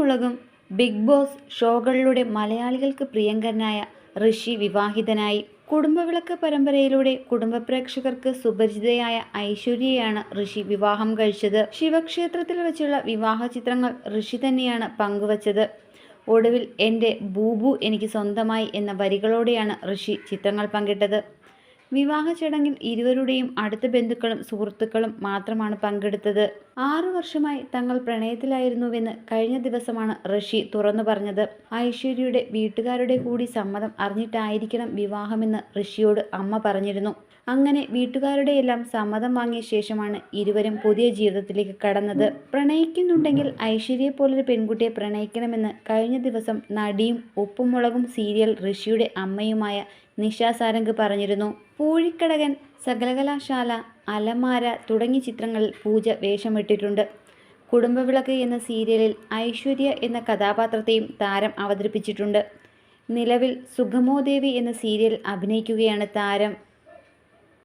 മുളകും big boss ഷോകളിലൂടെ മലയാളികൾക്ക് പ്രിയങ്കരനായ ഋഷി വിവാഹിതനായി. കുടുംബവിളക്ക് പരമ്പരയിലൂടെ കുടുംബ പ്രേക്ഷകർക്ക് സുപരിചിതയായ ഐശ്വര്യയാണ് ഋഷി വിവാഹം കഴിച്ചത്. ശിവക്ഷേത്രത്തിൽ വെച്ചുള്ള വിവാഹ ചിത്രങ്ങൾ ഋഷി തന്നെയാണ് പങ്കുവച്ചത്. ഒടുവിൽ എന്റെ ബൂബു എനിക്ക് സ്വന്തമായി എന്ന വരികളോടെയാണ് ഋഷി ചിത്രങ്ങൾ പങ്കിട്ടത്. വിവാഹ ചടങ്ങിൽ ഇരുവരുടെയും അടുത്ത ബന്ധുക്കളും സുഹൃത്തുക്കളും മാത്രമാണ് പങ്കെടുത്തത്. ആറു വർഷമായി തങ്ങൾ പ്രണയത്തിലായിരുന്നുവെന്ന് കഴിഞ്ഞ ദിവസമാണ് ഋഷി തുറന്നു പറഞ്ഞത്. ഐശ്വര്യയുടെ വീട്ടുകാരുടെ കൂടി സമ്മതം അറിഞ്ഞിട്ടായിരിക്കണം വിവാഹമെന്ന് ഋഷിയോട് അമ്മ പറഞ്ഞിരുന്നു. അങ്ങനെ വീട്ടുകാരുടെയെല്ലാം സമ്മതം വാങ്ങിയ ശേഷമാണ് ഇരുവരും പുതിയ ജീവിതത്തിലേക്ക് കടന്നത്. പ്രണയിക്കുന്നുണ്ടെങ്കിൽ ഐശ്വര്യയെ പോലൊരു പെൺകുട്ടിയെ പ്രണയിക്കണമെന്ന് കഴിഞ്ഞ ദിവസം നടിയും ഉപ്പുമുളകും സീരിയൽ ഋഷിയുടെ അമ്മയുമായ നിഷ സാരംഗ് പറഞ്ഞിരുന്നു. പൂഴിക്കടകൻ സകലകലാശാല അലമാര തുടങ്ങിയ ചിത്രങ്ങളിൽ പൂജ വേഷമിട്ടിട്ടുണ്ട്. കുടുംബവിളക്ക് എന്ന സീരിയലിൽ ഐശ്വര്യ എന്ന കഥാപാത്രത്തെയും താരം അവതരിപ്പിച്ചിട്ടുണ്ട്. നിലവിൽ സുഗമോദേവി എന്ന സീരിയൽ അഭിനയിക്കുകയാണ് താരം.